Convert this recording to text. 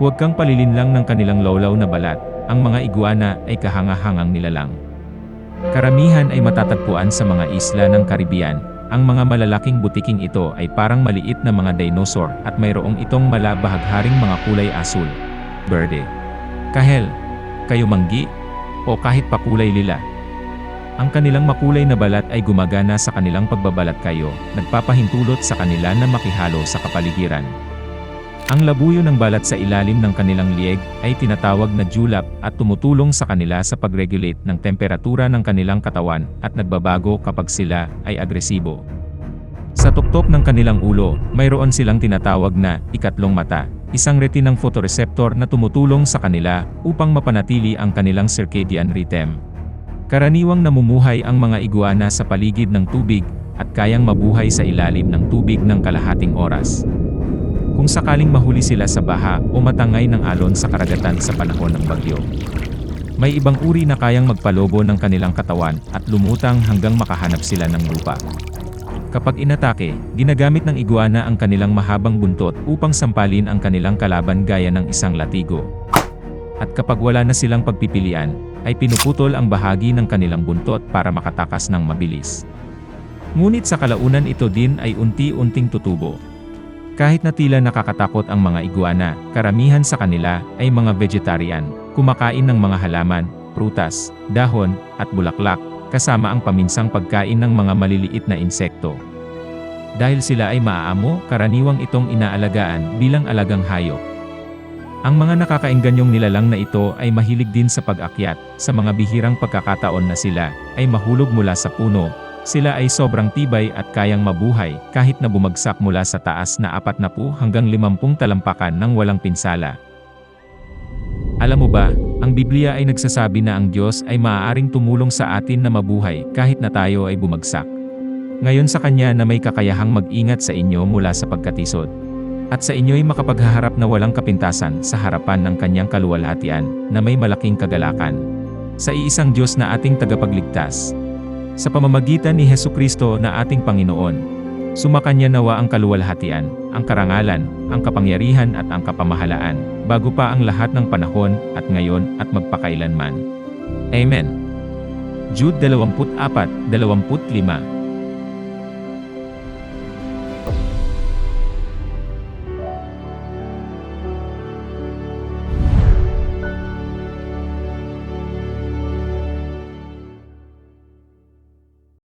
Huwag kang palilinlang ng kanilang lawlaw na balat, ang mga iguana ay kahangahangang nilalang. Karamihan ay matatagpuan sa mga isla ng Caribbean. Ang mga malalaking butiking ito ay parang maliit na mga dinosaur at mayroong itong malabahagharing mga kulay asul, berde, kahel, kayumanggi, o kahit pakulay lila. Ang kanilang makulay na balat ay gumagana sa kanilang pagbabalat kayo, nagpapahintulot sa kanila na makihalo sa kapaligiran. Ang labuyo ng balat sa ilalim ng kanilang lieg ay tinatawag na julap at tumutulong sa kanila sa pag-regulate ng temperatura ng kanilang katawan at nagbabago kapag sila ay agresibo. Sa tuktok ng kanilang ulo, mayroon silang tinatawag na ikatlong mata, isang retinang photoreceptor na tumutulong sa kanila upang mapanatili ang kanilang circadian rhythm. Karaniwang namumuhay ang mga iguana sa paligid ng tubig at kayang mabuhay sa ilalim ng tubig ng kalahating oras. Kung sakaling mahuli sila sa baha o matangay ng alon sa karagatan sa panahon ng bagyo. May ibang uri na kayang magpalobo ng kanilang katawan at lumutang hanggang makahanap sila ng lupa. Kapag inatake, ginagamit ng iguana ang kanilang mahabang buntot upang sampalin ang kanilang kalaban gaya ng isang latigo. At kapag wala na silang pagpipilian, ay pinuputol ang bahagi ng kanilang buntot para makatakas ng mabilis. Ngunit sa kalaunan ito din ay unti-unting tutubo. Kahit na tila nakakatakot ang mga iguana, karamihan sa kanila ay mga vegetarian, kumakain ng mga halaman, prutas, dahon, at bulaklak, kasama ang paminsang pagkain ng mga maliliit na insekto. Dahil sila ay maaamo, karaniwang itong inaalagaan bilang alagang hayop. Ang mga nakakainganyong nilalang na ito ay mahilig din sa pag-akyat, sa mga bihirang pagkakataon na sila ay mahulog mula sa puno, sila ay sobrang tibay at kayang mabuhay kahit na bumagsak mula sa taas na 40 hanggang 50 talampakan ng walang pinsala. Alam mo ba, ang Biblia ay nagsasabi na ang Diyos ay maaaring tumulong sa atin na mabuhay kahit na tayo ay bumagsak. Ngayon sa Kanya na may kakayahang mag-ingat sa inyo mula sa pagkatisod. At sa inyo'y makapaghaharap na walang kapintasan sa harapan ng Kanyang kaluwalhatian na may malaking kagalakan. Sa iisang Diyos na ating tagapagligtas. Sa pamamagitan ni Heso Kristo na ating Panginoon. Sumakanya nawa ang kaluwalhatian, ang karangalan, ang kapangyarihan at ang kapamahalaan, bago pa ang lahat ng panahon at ngayon at magpakailanman. Amen. Jude 24:25